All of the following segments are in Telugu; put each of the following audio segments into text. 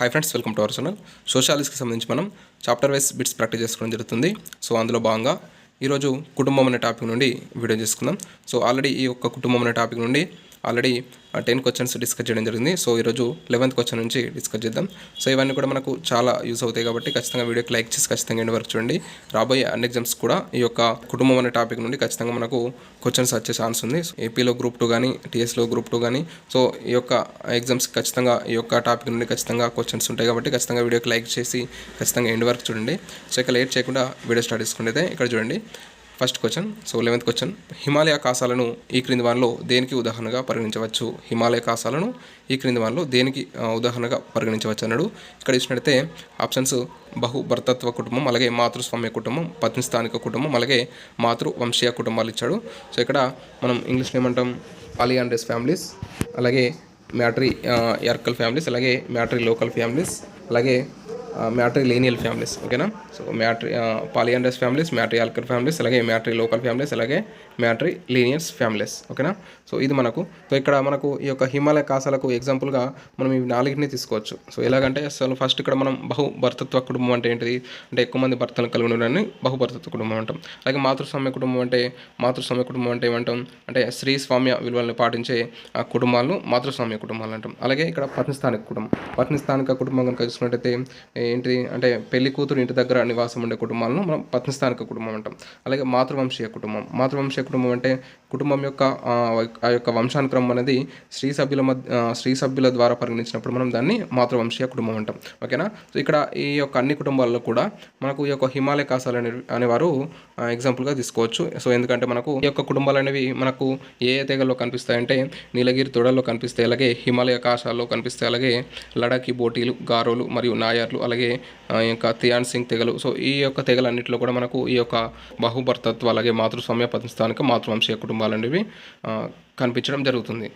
Hi friends welcome to our channel సోషాలిస్ట్కి సంబంధించి మనం చాప్టర్ వైస్ బిట్స్ ప్రాక్టీస్ చేసుకోవడం జరుగుతుంది. సో అందులో భాగంగా ఈరోజు కుటుంబం అనే టాపిక్ నుండి వీడియో చేసుకుందాం. సో ఆల్రెడీ ఈ యొక్క కుటుంబం అనే టాపిక్ నుండి ఆల్రెడీ టెన్ క్వశ్చన్స్ డిస్కస్ చేయడం జరిగింది. సో ఈరోజు లెవెన్త్ క్వశ్చన్ నుంచి డిస్కస్ చేద్దాం. సో ఇవన్నీ కూడా మనకు చాలా యూస్ అవుతాయి కాబట్టి ఖచ్చితంగా వీడియోకి లైక్ చేసి ఖచ్చితంగా ఎండ్ వరకు చూడండి. రాబోయే అన్ని ఎగ్జామ్స్ కూడా ఈ యొక్క కుటుంబం అనే టాపిక్ నుండి ఖచ్చితంగా మనకు క్వశ్చన్స్ వచ్చే ఛాన్స్ ఉంది. ఏపీలో గ్రూప్ టూ కానీ టీఎస్లో గ్రూప్ టూ కానీ సో ఈ యొక్క ఎగ్జామ్స్ ఖచ్చితంగా ఈ యొక్క టాపిక్ నుండి ఖచ్చితంగా క్వశ్చన్స్ ఉంటాయి కాబట్టి ఖచ్చితంగా వీడియోకి లైక్ చేసి ఖచ్చితంగా ఎండ్ వరకు చూడండి. సో ఇక లేట్ చేయకుండా వీడియో స్టార్ట్ చేసుకుంటే ఇక్కడ చూడండి. First question so eleventh question. Himalaya కాసాలను ఈ క్రింది వానిలో దేనికి ఉదాహరణగా పరిగణించవచ్చు? హిమాలయ కాసాలను ఈ క్రింది వానిలో దేనికి ఉదాహరణగా పరిగణించవచ్చు అన్నాడు. ఇక్కడ చూసినట్టయితే ఆప్షన్స్ బహు భర్తత్వ కుటుంబం అలాగే మాతృస్వామ్య కుటుంబం పత్ని స్థానిక కుటుంబం అలాగే మాతృ వంశీయ కుటుంబాలు ఇచ్చాడు. సో ఇక్కడ మనం ఇంగ్లీష్లో ఏమంటాం? పాలియాండ్రెస్ ఫ్యామిలీస్ అలాగే మ్యాట్రీ ఎర్కల్ ఫ్యామిలీస్ అలాగే మ్యాట్రీ లోకల్ ఫ్యామిలీస్ అలాగే మ్యాట్రీ లీనియల్ ఫ్యామిలీస్ ఓకేనా? So matri polyandrous families మ్యాట్రి ఆల్కర్ families అలాగే మ్యాట్రీ లోకల్ ఫ్యామిలీస్ అలాగే మ్యాట్రి లీనియర్స్ ఫ్యామిలీస్ ఓకేనా? సో ఇది మనకు సో ఇక్కడ మనకు ఈ యొక్క హిమాలయ కాసాలకు ఎగ్జాంపుల్గా మనం ఈ నాలుగిటిని తీసుకోవచ్చు. సో ఎలాగంటే అసలు ఫస్ట్ ఇక్కడ మనం బహు భర్తత్వ కుటుంబం అంటే ఏంటిది? అంటే ఎక్కువ మంది భర్తలను కలిగి ఉండడాన్ని బహుభర్తత్వ కుటుంబం అంటాం. అలాగే మాతృస్వామ్య కుటుంబం అంటే మాతృస్వామ్య కుటుంబం అంటే ఏమంటాం? అంటే స్త్రీ స్వామ్య విలువలను పాటించే ఆ కుటుంబాలను మాతృస్వామ్య కుటుంబాలు అంటాం. అలాగే ఇక్కడ పత్ని స్థానిక కుటుంబం పత్ని స్థానిక కుటుంబం కనుక చూసుకున్నట్టయితే ఏంటి అంటే పెళ్ళి కూతురు ఇంటి దగ్గర నివాసం ఉండే కుటుంబాలను మనం పత్నిస్థానిక కుటుంబం అంటాం. అలాగే మాతృవంశీయ కుటుంబం. మాతృవంశీయ కుటుంబం అంటే కుటుంబం యొక్క ఆ, యొక్క వంశానుక్రమం అనేది స్త్రీ సభ్యుల మధ్య స్త్రీ సభ్యుల ద్వారా పరిగణించినప్పుడు మనం దాన్ని మాతృవంశీయ కుటుంబం అంటాం. ఓకేనా? సో ఇక్కడ ఈ యొక్క అన్ని కుటుంబాల్లో కూడా మనకు ఈ యొక్క హిమాలయ కాసాలు అనే అనేవారు ఎగ్జాంపుల్గా తీసుకోవచ్చు. సో ఎందుకంటే మనకు ఈ యొక్క కుటుంబాలు అనేవి మనకు ఏ ఏ తెగల్లో కనిపిస్తాయంటే నీలగిరి తొడల్లో కనిపిస్తాయి అలాగే హిమాలయ కాశాల్లో కనిపిస్తాయి అలాగే లడాఖీ బోటీలు గారోలు మరియు నాయర్లు అలాగే ఇంకా తియాన్ సింగ్ తెగలు. సో ఈ యొక్క తెగలన్నింటిలో కూడా మనకు ఈ యొక్క బహుభర్తత్వ అలాగే మాతృస్వామ్య పదస్థానిక మాతృవంశీయ కుటుంబాలు అనేవి కనిపించడం జరుగుతుంది.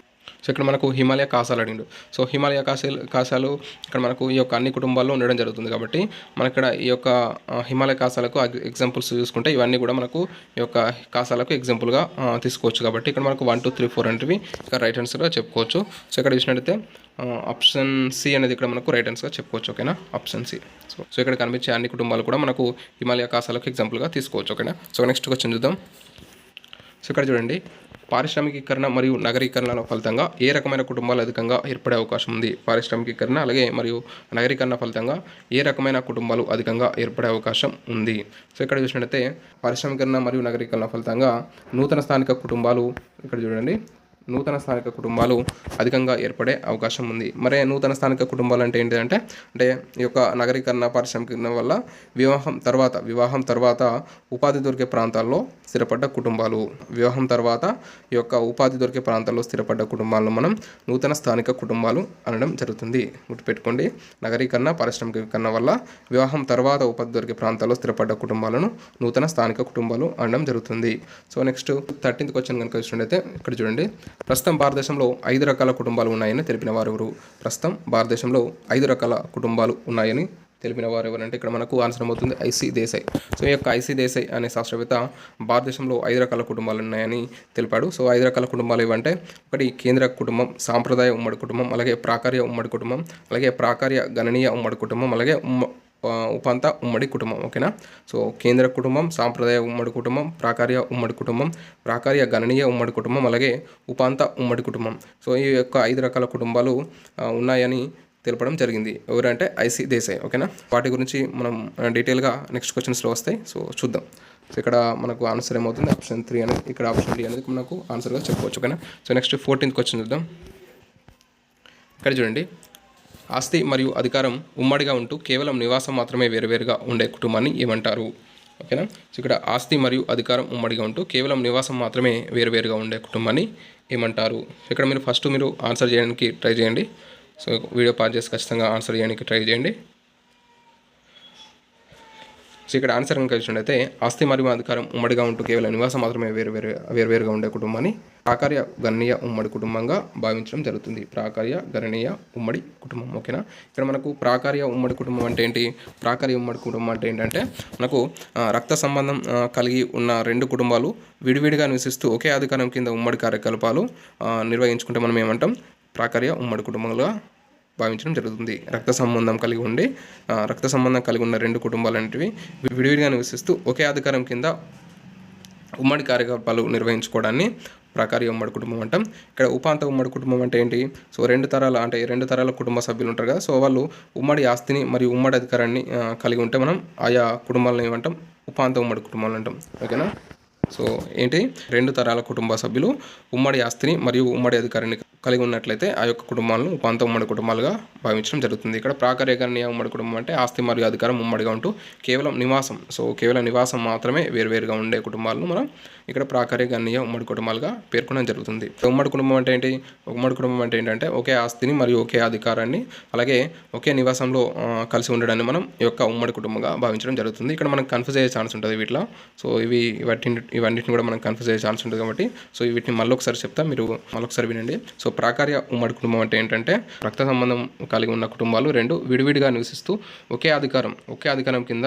సో ఇక్కడ మనకు హిమాలయ కాసాలు అడిగిండు సో హిమాలయ కాసాలు కాసాలు ఇక్కడ మనకు ఈ యొక్క అన్ని కుటుంబాల్లో ఉండడం జరుగుతుంది కాబట్టి మన ఇక్కడ ఈ యొక్క హిమాలయ కాసాలకు ఎగ్జాంపుల్స్ చూసుకుంటే ఇవన్నీ కూడా మనకు ఈ యొక్క కాసాలకు ఎగ్జాంపుల్గా తీసుకోవచ్చు కాబట్టి ఇక్కడ మనకు వన్ టూ త్రీ ఫోర్ అనేవి ఇక్కడ రైట్ ఆన్సర్గా చెప్పుకోవచ్చు. సో ఇక్కడ చూసినట్టయితే ఆప్షన్ సి అనేది ఇక్కడ మనకు రైట్ ఆన్సర్గా చెప్పుకోవచ్చు ఓకేనా? ఆప్షన్ సి సో సో ఇక్కడ కనిపించే అన్ని కుటుంబాలు కూడా మనకు హిమాలయ కాసాలకు ఎగ్జాంపుల్గా తీసుకోవచ్చు ఓకేనా? సో నెక్స్ట్ క్వశ్చన్ చూద్దాం. సో ఇక్కడ చూడండి పారిశ్రామికీకరణ మరియు నగరీకరణల ఫలితంగా ఏ రకమైన కుటుంబాలు అధికంగా ఏర్పడే అవకాశం ఉంది? పారిశ్రామికీకరణ అలాగే మరియు నగరీకరణ ఫలితంగా ఏ రకమైన కుటుంబాలు అధికంగా ఏర్పడే అవకాశం ఉంది? సో ఇక్కడ చూసినట్టయితే పారిశ్రామికరణ మరియు నగరీకరణ ఫలితంగా నూతన స్థానిక కుటుంబాలు ఇక్కడ చూడండి నూతన స్థానిక కుటుంబాలు అధికంగా ఏర్పడే అవకాశం ఉంది. మరి నూతన స్థానిక కుటుంబాలు అంటే ఏంటంటే అంటే ఈ యొక్క నగరీకరణ పారిశ్రామికరణ వల్ల వివాహం తర్వాత వివాహం తర్వాత ఉపాధి దొరికే ప్రాంతాల్లో స్థిరపడ్డ కుటుంబాలు. వివాహం తర్వాత ఈ యొక్క ఉపాధి దొరికే ప్రాంతాల్లో స్థిరపడ్డ కుటుంబాలను మనం నూతన స్థానిక కుటుంబాలు అనడం జరుగుతుంది. గుర్తుపెట్టుకోండి నగరీకరణ పారిశ్రామికీకరణ వల్ల వివాహం తర్వాత ఉపాధి దొరికే ప్రాంతాల్లో స్థిరపడ్డ కుటుంబాలను నూతన స్థానిక కుటుంబాలు అనడం జరుగుతుంది. సో నెక్స్ట్ థర్టీన్త్ క్వశ్చన్ కనుక చూసినట్టయితే ఇక్కడ చూడండి. ప్రస్తుతం భారతదేశంలో ఐదు రకాల కుటుంబాలు ఉన్నాయని తెలిపిన వారు ఎవరు ప్రస్తుతం భారతదేశంలో ఐదు రకాల కుటుంబాలు ఉన్నాయని తెలిపిన వారు ఎవరంటే ఇక్కడ మనకు ఆన్సర్ అవుతుంది ఐసీ దేశాయ్. సో ఈ యొక్క ఐసీ దేశాయ్ అనే శాస్త్రవేత్త భారతదేశంలో ఐదు రకాల కుటుంబాలు ఉన్నాయని తెలిపాడు. సో ఐదు రకాల కుటుంబాలు ఏవంటే ఒకటి కేంద్ర కుటుంబం సాంప్రదాయ ఉమ్మడి కుటుంబం అలాగే ప్రాకార్య ఉమ్మడి కుటుంబం అలాగే ప్రాకార్య గణనీయ ఉమ్మడి కుటుంబం అలాగే ఉమ్మ ఉపాంత ఉమ్మడి కుటుంబం ఓకేనా? సో కేంద్ర కుటుంబం సాంప్రదాయ ఉమ్మడి కుటుంబం ప్రాకార్య ఉమ్మడి కుటుంబం ప్రాకార్య గణనీయ ఉమ్మడి కుటుంబం అలాగే ఉపాంత ఉమ్మడి కుటుంబం. సో ఈ యొక్క ఐదు రకాల కుటుంబాలు ఉన్నాయని తెలపడం జరిగింది. ఎవరంటే ఐసీ దేశాయ్ ఓకేనా? వాటి గురించి మనం డీటెయిల్గా నెక్స్ట్ క్వశ్చన్స్లో వస్తాయి. సో చూద్దాం. సో ఇక్కడ మనకు ఆన్సర్ ఏమవుతుంది? ఆప్షన్ త్రీ అనేది ఇక్కడ ఆప్షన్ డి అనేది మనకు ఆన్సర్గా చెప్పుకోవచ్చు ఓకేనా? సో నెక్స్ట్ ఫోర్టీన్త్ క్వశ్చన్ చూద్దాం. ఇక్కడ చూడండి. ఆస్తి మరియు అధికారం ఉమ్మడిగా ఉంటూ కేవలం నివాసం మాత్రమే వేరువేరుగా ఉండే కుటుంబాన్ని ఏమంటారు? ఓకేనా? సో ఇక్కడ ఆస్తి మరియు అధికారం ఉమ్మడిగా ఉంటూ కేవలం నివాసం మాత్రమే వేరువేరుగా ఉండే కుటుంబాన్ని ఏమంటారు? ఇక్కడ మీరు ఫస్ట్ మీరు ఆన్సర్ చేయడానికి ట్రై చేయండి. సో వీడియో పాజ్ చేసి ఖచ్చితంగా ఆన్సర్ చేయడానికి ట్రై చేయండి. సో ఇక్కడ ఆన్సర్ కనుక చూసినట్టయితే ఆస్తి మరియు అధికారం ఉమ్మడిగా ఉంటూ కేవలం నివాసం మాత్రమే వేరు వేరు వేరువేరుగా ఉండే కుటుంబాన్ని ప్రాకార్య గణనీయ ఉమ్మడి కుటుంబంగా భావించడం జరుగుతుంది. ప్రాకార్య గణనీయ ఉమ్మడి కుటుంబం ఓకేనా? ఇక్కడ మనకు ప్రాకార్య ఉమ్మడి కుటుంబం అంటే ఏంటి? ప్రాకార్య ఉమ్మడి కుటుంబం అంటే ఏంటంటే మనకు రక్త సంబంధం కలిగి ఉన్న రెండు కుటుంబాలు విడివిడిగా నివసిస్తూ ఒకే అధికారం కింద ఉమ్మడి కార్యకలాపాలు నిర్వహించుకుంటే మనం ఏమంటాం? ప్రాకార్య ఉమ్మడి కుటుంబంగా భావించడం జరుగుతుంది. రక్త సంబంధం కలిగి ఉండి రక్త సంబంధం కలిగి ఉన్న రెండు కుటుంబాలు అనేటివి విడివిడిగా నివసిస్తూ ఒకే అధికారం కింద ఉమ్మడి కార్యకలాపాలు నిర్వహించుకోవడాన్ని ప్రకారి ఉమ్మడి కుటుంబం అంటాం. ఇక్కడ ఉపాంత ఉమ్మడి కుటుంబం అంటే ఏంటి? సో రెండు తరాల అంటే రెండు తరాల కుటుంబ సభ్యులు ఉంటారు కదా. సో వాళ్ళు ఉమ్మడి ఆస్తిని మరియు ఉమ్మడి అధికారాన్ని కలిగి ఉంటే మనం ఆయా కుటుంబాలను ఏమంటాం ఉపాంత ఉమ్మడి కుటుంబాలు అంటాం. ఓకేనా? సో ఏంటి? రెండు తరాల కుటుంబ సభ్యులు ఉమ్మడి ఆస్తిని మరియు ఉమ్మడి అధికారాన్ని కలిగి ఉన్నట్లయితే ఆ యొక్క కుటుంబాలను ఉపాంత ఉమ్మడి కుటుంబాలుగా భావించడం జరుగుతుంది. ఇక్కడ ప్రాకరేకరణీయ ఉమ్మడి కుటుంబం అంటే ఆస్తి మరియు అధికారం ఉమ్మడిగా ఉంటూ కేవలం నివాసం. సో కేవలం నివాసం మాత్రమే వేరువేరుగా ఉండే కుటుంబాలను మనం ఇక్కడ ప్రాకరేకరణీయ ఉమ్మడి కుటుంబాలుగా పేర్కొనడం జరుగుతుంది. ఉమ్మడి కుటుంబం అంటే ఏంటి? ఉమ్మడి కుటుంబం అంటే ఏంటంటే ఒకే ఆస్తిని మరియు ఒకే అధికారాన్ని అలాగే ఒకే నివాసంలో కలిసి ఉండడాన్ని మనం ఈ యొక్క ఉమ్మడి కుటుంబంగా భావించడం జరుగుతుంది. ఇక్కడ మనం కన్ఫ్యూజ్ అయ్యే ఛాన్స్ ఉంటుంది వీటిలో. సో ఇవి వాటిని ఇవన్నిటిని కూడా మనం కన్ఫ్యూజ్ అయ్యే ఛాన్స్ ఉంటుంది కాబట్టి సో వీటిని మళ్ళీ ఒకసారి చెప్తా. మీరు మళ్ళొకసారి వినండి. సో ప్రాకార్య ఉమ్మడి కుటుంబం అంటే ఏంటంటే రక్త సంబంధం కలిగి ఉన్న కుటుంబాలు రెండు విడివిడిగా నివసిస్తూ ఒకే అధికారం ఒకే అధికారం కింద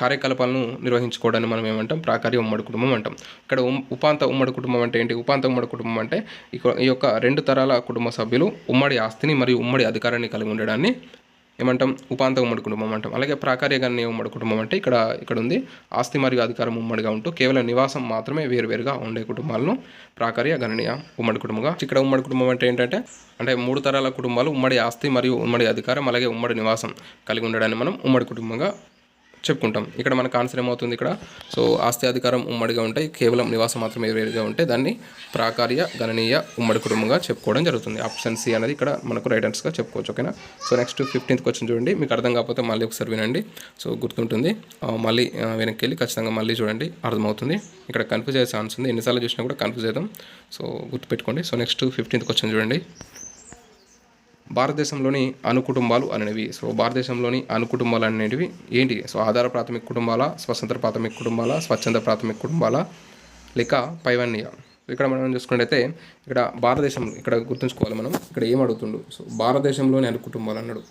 కార్యకలాపాలను నిర్వహించుకోవడాన్ని మనం ఏమంటాం? ప్రాకార్య ఉమ్మడి కుటుంబం అంటాం. ఇక్కడ ఉమ్- ఉపాంత ఉమ్మడి కుటుంబం అంటే ఏంటి? ఉపాంత ఉమ్మడి కుటుంబం అంటే ఈ యొక్క రెండు తరాల కుటుంబ సభ్యులు ఉమ్మడి ఆస్తిని మరియు ఉమ్మడి అధికారాన్ని కలిగి ఉండడాన్ని ఏమంటాం? ఉపాంత ఉమ్మడి కుటుంబం అంటాం. అలాగే ప్రాకార్యగణనీయ ఉమ్మడి కుటుంబం అంటే ఇక్కడ ఇక్కడ ఉంది. ఆస్తి మరియు అధికారం ఉమ్మడిగా ఉంటూ కేవలం నివాసం మాత్రమే వేరువేరుగా ఉండే కుటుంబాలను ప్రాకార్య గణనీయ ఉమ్మడి కుటుంబంగా. ఇక్కడ ఉమ్మడి కుటుంబం అంటే ఏంటంటే అంటే మూడు తరాల కుటుంబాలు ఉమ్మడి ఆస్తి మరియు ఉమ్మడి అధికారం అలాగే ఉమ్మడి నివాసం కలిగి ఉండడాన్ని మనం ఉమ్మడి కుటుంబంగా చెప్పుకుంటాం. ఇక్కడ మనకు ఆన్సర్ ఏమవుతుంది ఇక్కడ? సో ఆస్తి అధికారం ఉమ్మడిగా ఉంటాయి. కేవలం నివాసం మాత్రమే వేరుగా ఉంటే దాన్ని ప్రాకార్య గణనీయ ఉమ్మడి కుటుంబంగా చెప్పుకోవడం జరుగుతుంది. ఆప్షన్ సి అనేది ఇక్కడ మనకు రైట్ ఆన్సర్గా చెప్పుకోవచ్చు ఓకేనా? సో నెక్స్ట్ ఫిఫ్టీన్త్ క్వశ్చన్ చూడండి. మీకు అర్థం కాకపోతే మళ్ళీ ఒకసారి వినండి. సో గుర్తుంటుంది. మళ్ళీ వెనక్కి వెళ్ళి ఖచ్చితంగా మళ్ళీ చూడండి. అర్థమవుతుంది. ఇక్కడ కన్ఫ్యూజ్ అయ్యే ఛాన్స్ ఉంది. ఎన్నిసార్లు చూసినా కూడా కన్ఫ్యూజ్ అవుతాం. సో గుర్తుపెట్టుకోండి. సో నెక్స్ట్ ఫిఫ్టీన్త్ క్వశ్చన్ చూడండి. భారతదేశంలోని అణు కుటుంబాలు అనేవి. సో భారతదేశంలోని అనుకుటుంబాలు అనేటివి ఏంటి? సో ఆధార ప్రాథమిక కుటుంబాల? స్వతంత్ర ప్రాథమిక కుటుంబాల? స్వచ్ఛంద ప్రాథమిక కుటుంబాల? లేక పైవన్య ఇక్కడ మనం చూసుకున్నట్టయితే ఇక్కడ భారతదేశం ఇక్కడ గుర్తుంచుకోవాలి మనం. ఇక్కడ ఏం అడుగుతుండు? సో భారతదేశంలోని అనుకుటుంబాలు అన్నాడు.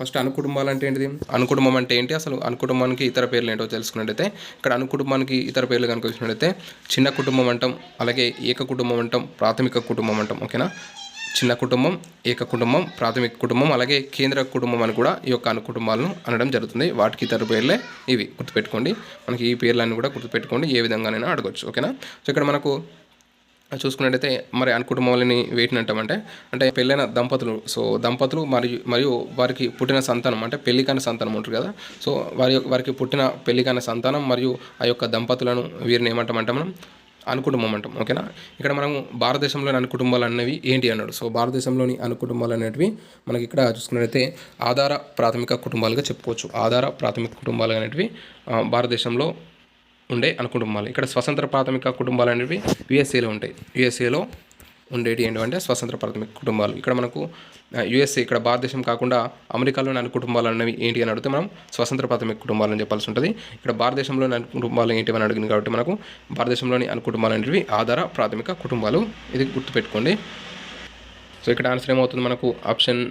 ఫస్ట్ అనుకుటుంబాలు అంటే ఏంటిది? అనుకుటుంబం అంటే ఏంటి? అసలు అనుకుటుంబానికి ఇతర పేర్లు ఏంటో తెలుసుకున్నట్టయితే ఇక్కడ అణు కుటుంబానికి ఇతర పేర్లు కనుక చిన్న కుటుంబం అంటాం అలాగే ఏక కుటుంబం అంటాం ప్రాథమిక కుటుంబం అంటాం ఓకేనా? చిన్న కుటుంబం ఏక కుటుంబం ప్రాథమిక కుటుంబం అలాగే కేంద్ర కుటుంబం అని కూడా ఈ యొక్క అణు కుటుంబాలను అనడం జరుగుతుంది. వాటికి ఇతర పేర్లే ఇవి గుర్తుపెట్టుకోండి. మనకి ఈ పేర్లన్నీ కూడా గుర్తుపెట్టుకోండి. ఏ విధంగానైనా అడగొచ్చు ఓకేనా? సో ఇక్కడ మనకు చూసుకున్నట్టయితే మరి అనుకుటుంబాలని వేటిని అంటామంటే అంటే పెళ్ళైన దంపతులు సో దంపతులు మరియు మరియు వారికి పుట్టిన సంతానం అంటే పెళ్ళి కాని సంతానం ఉంటుంది కదా. సో వారి వారికి పుట్టిన పెళ్ళి కాని సంతానం మరియు ఆ యొక్క దంపతులను వీరిని ఏమంటామంటే మనం అనుకుటుంబం అంటాం ఓకేనా ఇక్కడ మనం భారతదేశంలోని అనుకుటుంబాలు అనేవి ఏంటి అన్నాడు. సో భారతదేశంలోని అనుకుటుంబాలు అనేటివి మనకి ఇక్కడ చూసుకున్నట్లయితే ఆధార ప్రాథమిక కుటుంబాలుగా చెప్పుకోవచ్చు. ఆధార ప్రాథమిక కుటుంబాలు అనేటివి భారతదేశంలో ఉండే అనుకుటుంబాలు ఇక్కడ స్వతంత్ర ప్రాథమిక కుటుంబాలు అనేవి యుఎస్ఏలో ఉంటాయి. యుఎస్ఏలో ఉండేటి ఏంటంటే స్వతంత్ర ప్రాథమిక కుటుంబాలు. ఇక్కడ మనకు యుఎస్ఏ ఇక్కడ భారతదేశం కాకుండా అమెరికాలో అన్ని కుటుంబాలు అనేవి ఏంటి అని అడిగితే మనం స్వతంత్ర ప్రాథమిక కుటుంబాలు అని చెప్పాల్సి ఉంటుంది. ఇక్కడ భారతదేశంలో అన్ని కుటుంబాలు ఏంటి అని అడిగింది కాబట్టి మనకు భారతదేశంలోని అన్ని కుటుంబాలు అనేవి ఆధార ప్రాథమిక కుటుంబాలు. ఇది గుర్తుపెట్టుకోండి. సో ఇక్కడ ఆన్సర్ ఏమవుతుంది మనకు? ఆప్షన్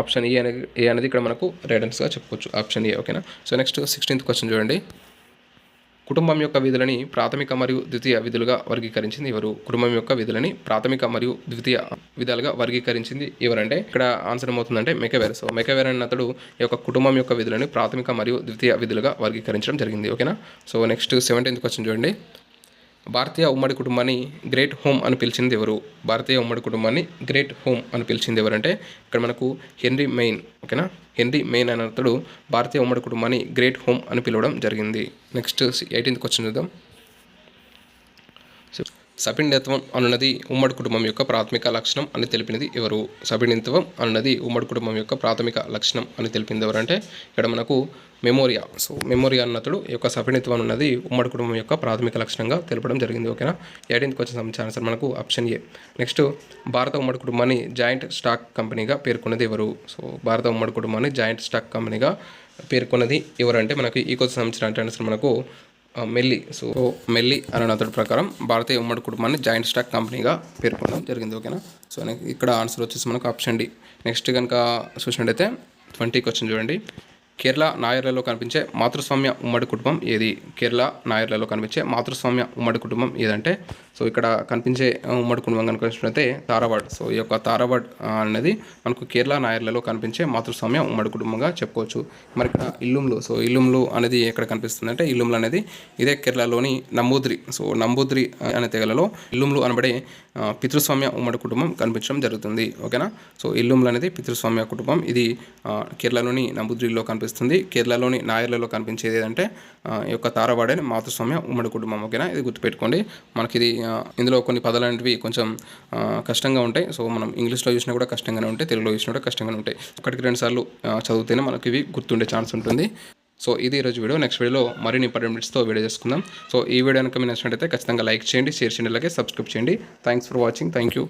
ఆప్షన్ ఏ అనేది ఏ అనేది ఇక్కడ మనకు రైడెన్స్గా చెప్పుకోవచ్చు. ఆప్షన్ ఏ ఓకేనా? సో నెక్స్ట్ సిక్స్టీన్త్ క్వశ్చన్ చూడండి. కుటుంబం యొక్క విధులని ప్రాథమిక మరియు ద్వితీయ విధులుగా వర్గీకరించింది ఎవరు? కుటుంబం యొక్క విధులని ప్రాథమిక మరియు ద్వితీయ విధాలుగా వర్గీకరించింది ఎవరంటే? ఇక్కడ ఆన్సర్ ఏమవుతుందంటే మెకవేర్ సో మెకవేర్ అన్న అతడు ఈ యొక్క కుటుంబం యొక్క విధులని ప్రాథమిక మరియు ద్వితీయ విధులుగా వర్గీకరించడం జరిగింది. ఓకేనా? సో నెక్స్ట్ సెవెంటీన్త్ క్వశ్చన్ చూడండి. భారతీయ ఉమ్మడి కుటుంబాన్ని గ్రేట్ హోమ్ అని పిలిచింది ఎవరు? భారతీయ ఉమ్మడి కుటుంబాన్ని గ్రేట్ హోమ్ అని పిలిచింది ఎవరంటే ఇక్కడ మనకు హెన్రీ మెయిన్ ఓకేనా? హెన్రీ మెయిన్ అనే అతడు భారతీయ ఉమ్మడి కుటుంబాన్ని గ్రేట్ హోమ్ అని పిలవడం జరిగింది. నెక్స్ట్ ఎయిటీన్త్ క్వశ్చన్ చూద్దాం. సపిండిత్వం అన్నది ఉమ్మడి కుటుంబం యొక్క ప్రాథమిక లక్షణం అని తెలిపినది ఎవరు? సపిండిత్వం అన్నది ఉమ్మడి కుటుంబం యొక్క ప్రాథమిక లక్షణం అని తెలిపింది ఎవరంటే ఇక్కడ మనకు మెమోరియా. సో మెమోరియా అన్నతుడు ఈ యొక్క సపిడిత్వం అన్నది ఉమ్మడి కుటుంబం యొక్క ప్రాథమిక లక్షణంగా తెలపడం జరిగింది. ఓకేనా? ఎయిటీన్త్ క్వశ్చన్ సంబంధించిన ఆన్సర్ మనకు ఆప్షన్ ఏ. నెక్స్ట్ భారత ఉమ్మడి కుటుంబాన్ని జాయింట్ స్టాక్ కంపెనీగా పేర్కొన్నది ఎవరు? సో భారత ఉమ్మడి కుటుంబాన్ని జాయింట్ స్టాక్ కంపెనీగా పేర్కొన్నది ఎవరంటే మనకి ఈ క్వశ్చన్ సంబంధించిన ఆన్సర్ మనకు మెల్లి. సో మెల్లి అనే అతడి ప్రకారం భారతీయ ఉమ్మడి కుటుంబాన్ని జాయింట్ స్టాక్ కంపెనీగా పేర్కొనడం జరిగింది ఓకేనా? సో ఇక్కడ ఆన్సర్ వచ్చేసి మనకు ఆప్షన్ డి. నెక్స్ట్ కనుక చూసినట్టయితే ట్వంటీ క్వశ్చన్ చూడండి. కేరళ నాయర్లలో కనిపించే మాతృస్వామ్య ఉమ్మడి కుటుంబం ఏది? కేరళ నాయర్లలో కనిపించే మాతృస్వామ్య ఉమ్మడి కుటుంబం ఏదంటే సో ఇక్కడ కనిపించే ఉమ్మడి కుటుంబం కనుక అయితే తారావాడ్. సో ఈ యొక్క తారావాడ్ అనేది మనకు కేరళ నాయర్లలో కనిపించే మాతృస్వామ్య ఉమ్మడి కుటుంబంగా చెప్పుకోవచ్చు. మరి ఇక్కడ ఇల్లుంలు సో ఇల్లుములు అనేది ఎక్కడ కనిపిస్తుంది అంటే అనేది ఇదే కేరళలోని నంబూద్రి. సో నంబూద్రి అనే తెగలలో ఇల్లుములు అనబడే పితృస్వామ్య ఉమ్మడి కుటుంబం కనిపించడం జరుగుతుంది. ఓకేనా? సో ఇల్లుంలు అనేది పితృస్వామ్య కుటుంబం. ఇది కేరళలోని నంబూద్రిలో కనిపిస్తుంది. కేరళలోని నాయర్లలో కనిపించేది ఏంటంటే ఈ యొక్క తారవాడే మాతృస్వామ్య ఉమ్మడి కుటుంబం. ఓకేనా? ఇది గుర్తుపెట్టుకోండి. మనకి ఇది ఇందులో కొన్ని పదాలు అనేవి కొంచెం కష్టంగా ఉంటాయి. సో మనం ఇంగ్లీష్లో చూసినా కూడా కష్టంగానే ఉంటాయి. తెలుగులో చూసినా కూడా కష్టంగానే ఉంటాయి. ఒకటికి రెండు సార్లు చదివితేనే మనకి ఇవి గుర్తుండే ఛాన్స్ ఉంటుంది. సో ఇది ఈరోజు వీడియో. నెక్స్ట్ వీడియోలో మరిన్ని ఇంపార్టెంట్ మినిట్స్తో వీడియో చేసుకుందాం. సో ఈ వీడియో కనుక మీరు నచ్చినట్టయితే ఖచ్చితంగా లైక్ చేయండి షేర్ చేయండి అలాగే సబ్స్క్రైబ్ చేయండి. Thanks for watching. Thank you.